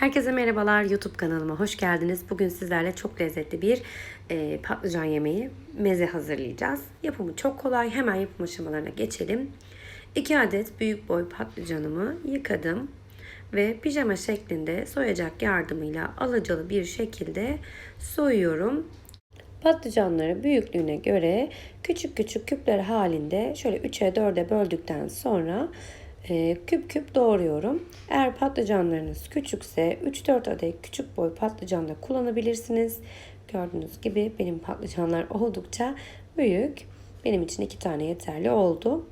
Herkese merhabalar YouTube kanalıma hoş geldiniz. Bugün sizlerle çok lezzetli bir e, patlıcan yemeği meze hazırlayacağız. Yapımı çok kolay. Hemen yapım aşamalarına geçelim. 2 adet büyük boy patlıcanımı yıkadım ve pijama şeklinde soyacak yardımıyla alacalı bir şekilde soyuyorum. Patlıcanları büyüklüğüne göre küçük küçük küpler halinde şöyle 3'e 4'e böldükten sonra e, küp küp doğruyorum. Eğer patlıcanlarınız küçükse 3-4 adet küçük boy patlıcan da kullanabilirsiniz. Gördüğünüz gibi benim patlıcanlar oldukça büyük. Benim için iki tane yeterli oldu.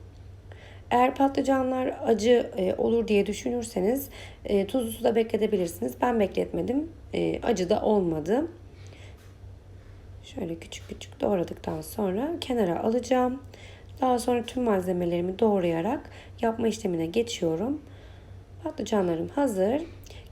Eğer patlıcanlar acı e, olur diye düşünürseniz e, tuzlu suda bekletebilirsiniz. Ben bekletmedim. E, acı da olmadı. Şöyle küçük küçük doğradıktan sonra kenara alacağım. Daha sonra tüm malzemelerimi doğrayarak yapma işlemine geçiyorum. Patlıcanlarım hazır.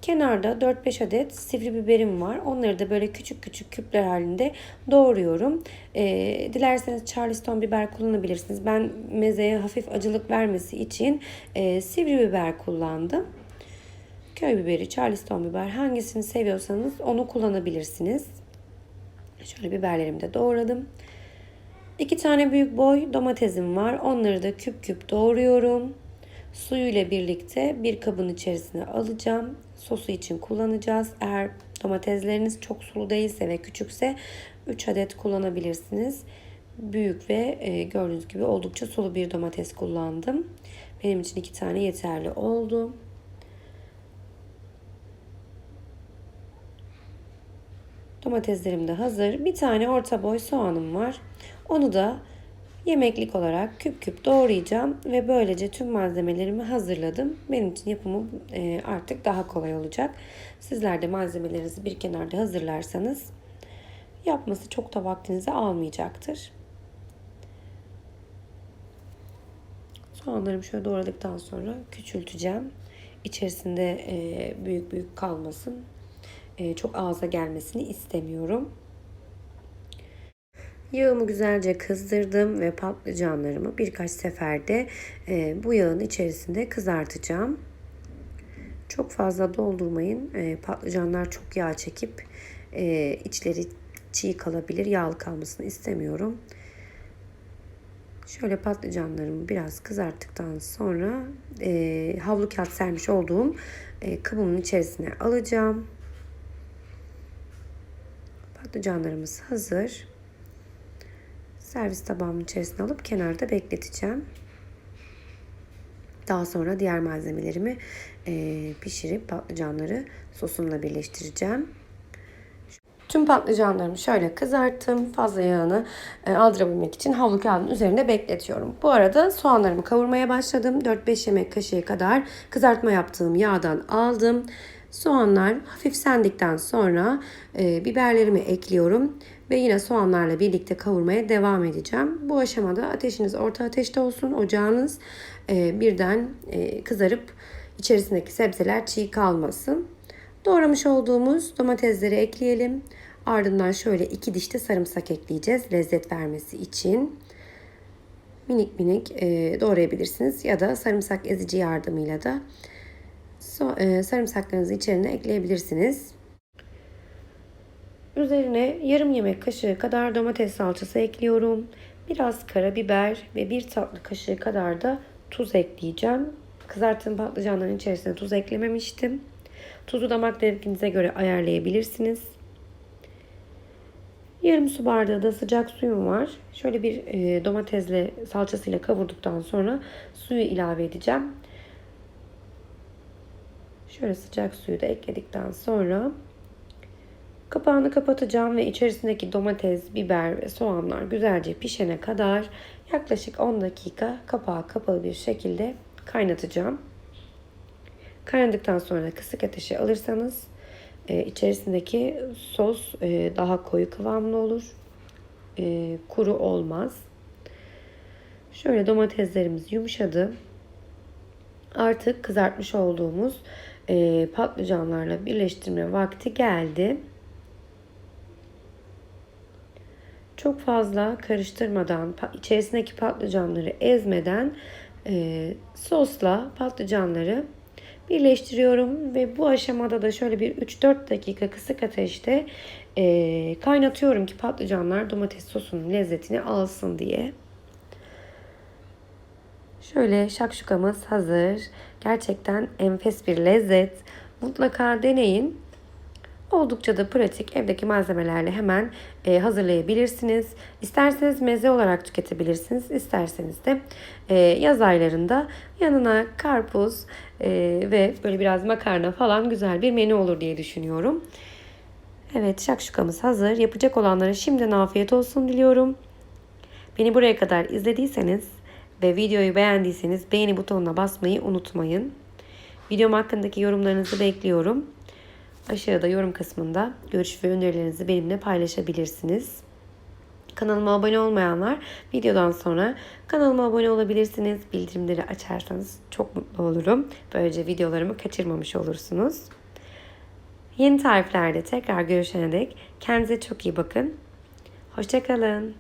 Kenarda 4-5 adet sivri biberim var. Onları da böyle küçük küçük küpler halinde doğruyorum. Ee, dilerseniz charleston biber kullanabilirsiniz. Ben mezeye hafif acılık vermesi için e, sivri biber kullandım. Köy biberi, charleston biber hangisini seviyorsanız onu kullanabilirsiniz. Şöyle biberlerimi de doğradım. İki tane büyük boy domatesim var. Onları da küp küp doğruyorum. Suyu ile birlikte bir kabın içerisine alacağım. Sosu için kullanacağız. Eğer domatesleriniz çok sulu değilse ve küçükse 3 adet kullanabilirsiniz. Büyük ve e, gördüğünüz gibi oldukça sulu bir domates kullandım. Benim için iki tane yeterli oldu. Domateslerim de hazır. Bir tane orta boy soğanım var. Onu da yemeklik olarak küp küp doğrayacağım ve böylece tüm malzemelerimi hazırladım. Benim için yapımı e, artık daha kolay olacak. Sizler de malzemelerinizi bir kenarda hazırlarsanız yapması çok da vaktinizi almayacaktır. Soğanlarımı şöyle doğradıktan sonra küçülteceğim. İçerisinde e, büyük büyük kalmasın. E, çok ağza gelmesini istemiyorum. Yağımı güzelce kızdırdım ve patlıcanlarımı birkaç seferde e, bu yağın içerisinde kızartacağım. Çok fazla doldurmayın. E, patlıcanlar çok yağ çekip e, içleri çiğ kalabilir. Yağlı kalmasını istemiyorum. Şöyle patlıcanlarımı biraz kızarttıktan sonra e, havlu kağıt sermiş olduğum e, kabımın içerisine alacağım. Patlıcanlarımız hazır. Servis tabağımın içerisine alıp kenarda bekleteceğim. Daha sonra diğer malzemelerimi e, pişirip patlıcanları sosumla birleştireceğim. Tüm patlıcanlarımı şöyle kızarttım. Fazla yağını e, aldırabilmek için havlu kağıdının üzerinde bekletiyorum. Bu arada soğanlarımı kavurmaya başladım. 4-5 yemek kaşığı kadar kızartma yaptığım yağdan aldım. Soğanlar hafif sendikten sonra e, biberlerimi ekliyorum ve yine soğanlarla birlikte kavurmaya devam edeceğim. Bu aşamada ateşiniz orta ateşte olsun. Ocağınız e, birden e, kızarıp içerisindeki sebzeler çiğ kalmasın. Doğramış olduğumuz domatesleri ekleyelim. Ardından şöyle iki dişte sarımsak ekleyeceğiz lezzet vermesi için. Minik minik e, doğrayabilirsiniz ya da sarımsak ezici yardımıyla da so, e, sarımsaklarınızı içerisine ekleyebilirsiniz. Üzerine yarım yemek kaşığı kadar domates salçası ekliyorum. Biraz karabiber ve bir tatlı kaşığı kadar da tuz ekleyeceğim. Kızarttığım patlıcanların içerisine tuz eklememiştim. Tuzu damak zevkinize göre ayarlayabilirsiniz. Yarım su bardağı da sıcak suyum var. Şöyle bir e, domatesle salçasıyla kavurduktan sonra suyu ilave edeceğim. Şöyle sıcak suyu da ekledikten sonra kapağını kapatacağım ve içerisindeki domates, biber ve soğanlar güzelce pişene kadar yaklaşık 10 dakika kapağı kapalı bir şekilde kaynatacağım. Kaynadıktan sonra kısık ateşe alırsanız e, içerisindeki sos e, daha koyu kıvamlı olur. E, kuru olmaz. Şöyle domateslerimiz yumuşadı. Artık kızartmış olduğumuz e, patlıcanlarla birleştirme vakti geldi. Çok fazla karıştırmadan, içerisindeki patlıcanları ezmeden e, sosla patlıcanları birleştiriyorum ve bu aşamada da şöyle bir 3-4 dakika kısık ateşte e, kaynatıyorum ki patlıcanlar domates sosunun lezzetini alsın diye. Şöyle şakşukamız hazır. Gerçekten enfes bir lezzet. Mutlaka deneyin. Oldukça da pratik. Evdeki malzemelerle hemen e, hazırlayabilirsiniz. İsterseniz meze olarak tüketebilirsiniz. İsterseniz de e, yaz aylarında yanına karpuz e, ve böyle biraz makarna falan güzel bir menü olur diye düşünüyorum. Evet şakşukamız hazır. Yapacak olanlara şimdiden afiyet olsun diliyorum. Beni buraya kadar izlediyseniz ve videoyu beğendiyseniz beğeni butonuna basmayı unutmayın. Videom hakkındaki yorumlarınızı bekliyorum. Aşağıda yorum kısmında görüş ve önerilerinizi benimle paylaşabilirsiniz. Kanalıma abone olmayanlar videodan sonra kanalıma abone olabilirsiniz. Bildirimleri açarsanız çok mutlu olurum. Böylece videolarımı kaçırmamış olursunuz. Yeni tariflerde tekrar görüşene dek kendinize çok iyi bakın. Hoşçakalın.